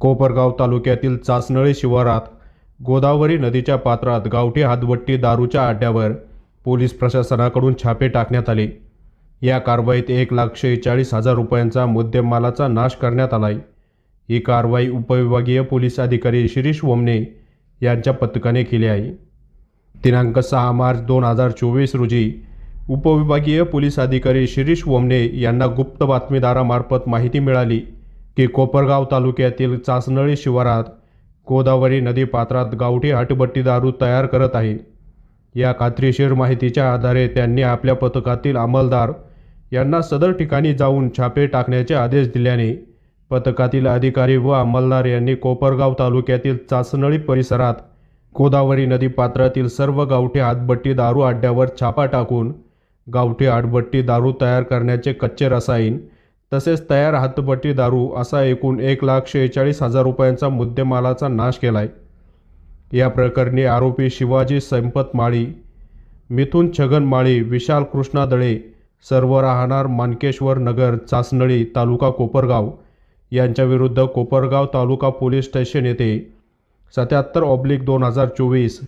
कोपरगाव तालुक्यातील चासनळी शिवारात गोदावरी नदीच्या पात्रात गावठी हातबट्टी दारूच्या अड्ड्यावर पोलीस प्रशासनाकडून छापे टाकण्यात आले. या कारवाईत एक लाख शेहेचाळीस हजार रुपयांचा मुद्देमालाचा नाश करण्यात आला आहे ही कारवाई उपविभागीय पोलीस अधिकारी शिरीष वमने यांच्या पथकाने केली आहे. दिनांक सहा मार्च दोन हजार चोवीस रोजी उपविभागीय पोलीस अधिकारी शिरीष वमने यांना गुप्त बातमीदारामार्फत माहिती मिळाली. की कोपरगाव तालुक्यातील चासनळी शिवारात गोदावरी नदी पात्रात गावठी हटबट्टी दारू तयार करत आहे. या खात्रीशीर माहितीच्या आधारे त्यांनी आपल्या पथकातील अंमलदार यांना सदर ठिकाणी जाऊन छापे टाकण्याचे आदेश दिल्याने पथकातील अधिकारी व अंमलदार यांनी कोपरगाव तालुक्यातील चासनळी परिसरात गोदावरी नदी पात्रातील सर्व गावठी हातबट्टी दारू अड्ड्यावर छापा टाकून गावठी हाटबट्टी दारू तयार करण्याचे कच्चे रसायन तसेच तयार हातपट्टी दारू असा एकूण एक लाख शेहेचाळीस हजार रुपयांचा मुद्देमालाचा नाश केलाय. या प्रकरणी आरोपी शिवाजी संपत माळी मिथुन छगन माळी विशाल कृष्णा दळे सर्व राहणार मानकेश्वर नगर चासनळी तालुका कोपरगाव यांच्याविरुद्ध कोपरगाव तालुका पोलीस स्टेशन येथे सत्याहत्तर ऑब्लिक दोन हजार चोवीस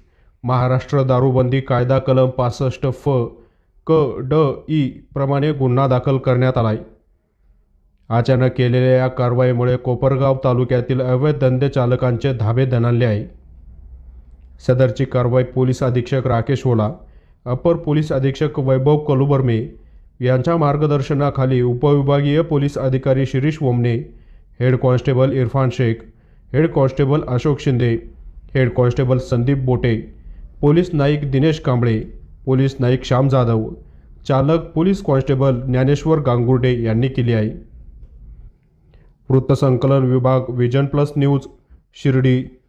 महाराष्ट्र दारूबंदी कायदा कलम पासष्ट फ क ड ई प्रमाणे गुन्हा दाखल करण्यात आलाय. अचानक केलेल्या या कारवाईमुळे कोपरगाव तालुक्यातील अवैध धंदे चालकांचे धाबे दणाणले आहे. सदरची कारवाई पोलीस अधीक्षक राकेश ओला अपर पोलीस अधीक्षक वैभव कलुबर्मे यांच्या मार्गदर्शनाखाली उपविभागीय पोलीस अधिकारी Shirish Vomne head constable Irfan Shaikh head constable Ashok Shinde head constable Sandeep Bote police Naik Dinesh Kamble police Naik Shyam Jadhav चालक पोलीस कॉन्स्टेबल ज्ञानेश्वर गांगुर्डे यांनी केली आहे. वृत्तसंकलन विभाग विजन प्लस न्यूज शिर्डी.